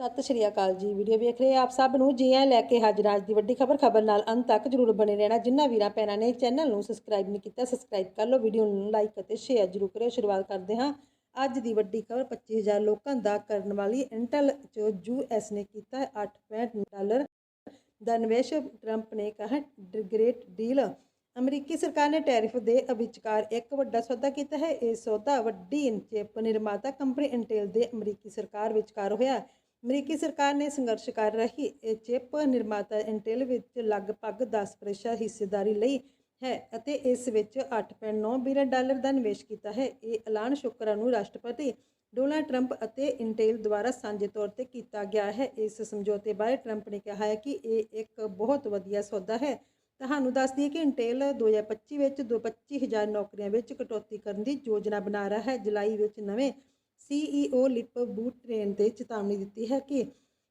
ਸਤਿ ਸ਼੍ਰੀ ਅਕਾਲ ਜੀ। ਵੀਡੀਓ ਵੇਖ ਰਹੇ ਆਪ ਸਭ ਨੂੰ ਜੀ ਆਇਆਂ ਲੈ ਕੇ ਹਾਜ਼ਰ ਅੱਜ ਦੀ ਵੱਡੀ ਖਬਰ ਖਬਰ ਨਾਲ ਅੰਤ ਤੱਕ ਜਰੂਰ ਬਣੇ ਰਹਿਣਾ। ਜਿੰਨਾ ਵੀਰਾਂ ਭੈਣਾਂ ਨੇ ਚੈਨਲ ਨੂੰ ਸਬਸਕ੍ਰਾਈਬ ਨਹੀਂ ਕੀਤਾ, ਸਬਸਕ੍ਰਾਈਬ ਕਰ ਲਓ। ਵੀਡੀਓ ਨੂੰ ਲਾਈਕ ਅਤੇ ਸ਼ੇਅਰ ਜਰੂਰ ਕਰਿਓ। ਸ਼ੁਰੂਆਤ ਕਰਦੇ ਹਾਂ। ਅੱਜ ਦੀ ਵੱਡੀ ਖਬਰ 25000 ਲੋਕਾਂ ਦਾ ਕਰਨ ਵਾਲੀ ਇੰਟਲ ਜੋ ਯੂਐਸ ਨੇ ਕੀਤਾ 8.5 ਡਾਲਰ। ਦਾ ਨਿਵੇਸ਼ ਟਰੰਪ ਨੇ ਕਿਹਾ ਗ੍ਰੇਟ ਡੀਲ ਅਮਰੀਕੀ ਸਰਕਾਰ ਨੇ ਟੈਰਿਫ ਦੇ ਵਿਚਕਾਰ ਇੱਕ ਵੱਡਾ ਸੌਦਾ ਕੀਤਾ ਹੈ। ਇਹ ਸੌਦਾ ਵੱਡੀ ਚਿਪ ਨਿਰਮਾਤਾ ਕੰਪਨੀ ਇੰਟੇਲ ਦੇ ਅਮਰੀਕੀ ਸਰਕਾਰ ਵਿਚਕਾਰ ਹੋਇਆ। ਅਮਰੀਕੀ ਸਰਕਾਰ ਨੇ ਸੰਘਰਸ਼ ਕਰ ਰਹੀ ਇਹ ਚਿਪ ਨਿਰਮਾਤਾ ਇੰਟੈਲ ਵਿੱਚ ਲਗਭਗ 10% ਹਿੱਸੇਦਾਰੀ ਲਈ ਹੈ ਅਤੇ ਇਸ ਵਿੱਚ 8.9 ਬਿਲੀਅਨ ਡਾਲਰ ਦਾ ਨਿਵੇਸ਼ ਕੀਤਾ ਹੈ। ਇਹ ਐਲਾਨ ਸ਼ੁੱਕਰਵਾਰ ਨੂੰ ਰਾਸ਼ਟਰਪਤੀ ਡੋਨਾਲਡ ਟਰੰਪ ਅਤੇ ਇੰਟੈਲ ਦੁਆਰਾ ਸਾਂਝੇ ਤੌਰ ਤੇ ਕੀਤਾ ਗਿਆ ਹੈ। ਇਸ ਸਮਝੌਤੇ ਬਾਰੇ ਟਰੰਪ ਨੇ ਕਿਹਾ ਹੈ ਕਿ ਇਹ ਇੱਕ ਬਹੁਤ ਵਧੀਆ ਸੌਦਾ ਹੈ। ਤੁਹਾਨੂੰ ਦੱਸ ਦਈਏ ਕਿ ਇੰਟੈਲ 2025 ਵਿੱਚ 25000 ਨੌਕਰੀਆਂ ਵਿੱਚ ਕਟੌਤੀ ਕਰਨ ਦੀ ਯੋਜਨਾ ਬਣਾ ਰਿਹਾ ਹੈ। ਜੁਲਾਈ ਵਿੱਚ ਨਵੇਂ ਸੀਈਓ ਲਿਪ ਬੂਟ ਟ੍ਰੇਨ ਤੇ ਚੇਤਾਵਨੀ ਦਿੱਤੀ ਹੈ ਕਿ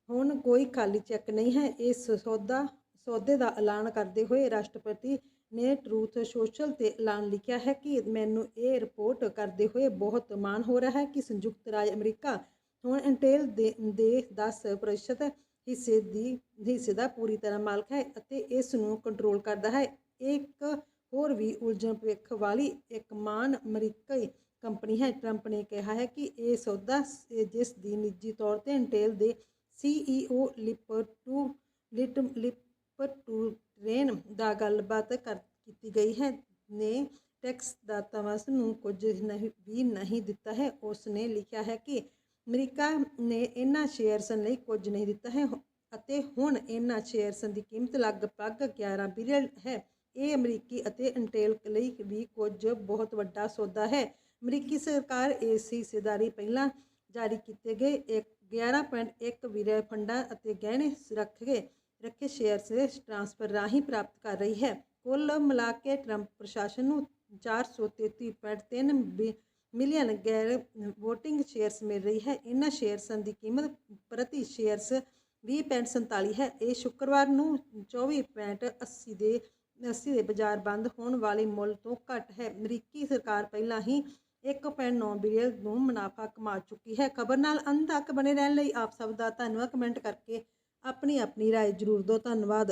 ਹੁਣ ਕੋਈ ਖਾਲੀ ਚੈੱਕ ਨਹੀਂ ਹੈ। ਇਸ ਸੌਦਾ, ਸੌਦੇ ਦਾ ਐਲਾਨ ਕਰਦੇ ਹੋਏ ਰਾਸ਼ਟਰਪਤੀ ਨੇ ਟਰੂਥ ਸੋਸ਼ਲ ਤੇ ਐਲਾਨ ਲਿਖਿਆ ਹੈ ਕਿ ਮੈਨੂੰ ਇਹ ਰਿਪੋਰਟ ਕਰਦੇ ਹੋਏ ਬਹੁਤ ਮਾਣ ਹੋ ਰਿਹਾ ਹੈ ਕਿ ਸੰਯੁਕਤ ਰਾਜ ਅਮਰੀਕਾ ਹੁਣ ਇੰਟੇਲ ਦੇ ਦੇ 10% ਹਿੱਸੇ ਦੀ, ਹਿੱਸੇ ਦਾ ਪੂਰੀ ਤਰ੍ਹਾਂ ਮਾਲਕ ਹੈ ਅਤੇ ਇਸ ਨੂੰ ਕੰਟਰੋਲ ਕਰਦਾ ਹੈ। ਇੱਕ ਹੋਰ ਵੀ ਉਲਝਣ ਭਵਿੱਖ ਵਾਲੀ ਇੱਕ ਮਾਨ ਅਮਰੀਕੀ ਕੰਪਨੀ ਹੈ, ਟਰੰਪ ਨੇ ਕਿਹਾ ਹੈ ਕਿ ਇਹ ਸੌਦਾ ਜਿਸ ਦੀ ਨਿੱਜੀ ਤੌਰ ਤੇ ਇੰਟੇਲ ਦੇ ਸੀਈਓ ਲਿਪਟੂ ਲਿਟ ਲਿਪਟੂ ਟ੍ਰੇਨ ਦਾ ਗੱਲਬਾਤ ਕਰ, ਕੀਤੀ ਗਈ ਹੈ, ਨੇ ਟੈਕਸ ਦਾਤਾਵਾਸ ਨੂੰ ਕੁਝ ਨਹੀਂ, ਵੀ ਨਹੀਂ ਦਿੱਤਾ ਹੈ। ਉਸ ਨੇ ਲਿਖਿਆ ਹੈ ਕਿ ਅਮਰੀਕਾ ਨੇ ਇਹਨਾਂ ਸ਼ੇਅਰਸ ਲਈ ਕੁਝ ਨਹੀਂ ਦਿੱਤਾ ਹੈ, ਅਤੇ ਹੁਣ ਇਹਨਾਂ ਸ਼ੇਅਰਸ ਦੀ ਕੀਮਤ ਲਗਭਗ 11 ਬਿਲੀਅਨ ਹੈ। ਇਹ ਅਮਰੀਕੀ ਅਤੇ ਇੰਟੇਲ ਲਈ ਵੀ ਕੁਝ ਬਹੁਤ ਵੱਡਾ ਸੌਦਾ ਹੈ। ਅਮਰੀਕੀ ਸਰਕਾਰ ਇਸ ਹਿੱਸੇਦਾਰੀ ਪਹਿਲਾਂ ਜਾਰੀ ਕੀਤੇ ਗਏ। ਇੱਕ 11.1 ਬਿਲੀਅਨ ਫੰਡਾਂ ਅਤੇ ਗਹਿਣੇ ਰੱਖੇ ਰੱਖੇ ਸ਼ੇਅਰਸ ਦੇ ਟ੍ਰਾਂਸਫਰ ਰਾਹੀਂ ਪ੍ਰਾਪਤ ਕਰ ਰਹੀ ਹੈ। ਕੁੱਲ ਮਿਲਾ ਕੇ ਟਰੰਪ ਪ੍ਰਸ਼ਾਸਨ ਨੂੰ 433.3 ਬਿ- ਮਿਲੀਅਨ ਗੈਰ ਵੋਟਿੰਗ ਸ਼ੇਅਰਸ ਮਿਲ ਰਹੀ ਹੈ। ਇਹਨਾਂ ਸ਼ੇਅਰਸਾਂ ਦੀ ਕੀਮਤ ਪ੍ਰਤੀ ਸ਼ੇਅਰਸ 20.47 ਹੈ। ਇਹ ਸ਼ੁੱਕਰਵਾਰ ਨੂੰ 24.80 ਦੇ 80 ਦੇ ਬਾਜ਼ਾਰ ਬੰਦ ਹੋਣ ਵਾਲੇ ਮੁੱਲ ਤੋਂ ਘੱਟ ਹੈ। ਅਮਰੀਕੀ ਸਰਕਾਰ ਪਹਿਲਾਂ ਹੀ 1.9 ਬਿਲੀਅਨ ਨੂੰ ਮੁਨਾਫਾ ਕਮਾ ਚੁੱਕੀ ਹੈ ਖਬਰ ਨਾਲ ਅੰਤ ਤੱਕ ਬਣੇ ਰਹਿਣ ਲਈ ਆਪ ਸਭ ਦਾ ਧੰਨਵਾਦ ਕਮੈਂਟ ਕਰਕੇ ਆਪਣੀ ਆਪਣੀ رائے ਜ਼ਰੂਰ ਦਿਓ ਧੰਨਵਾਦ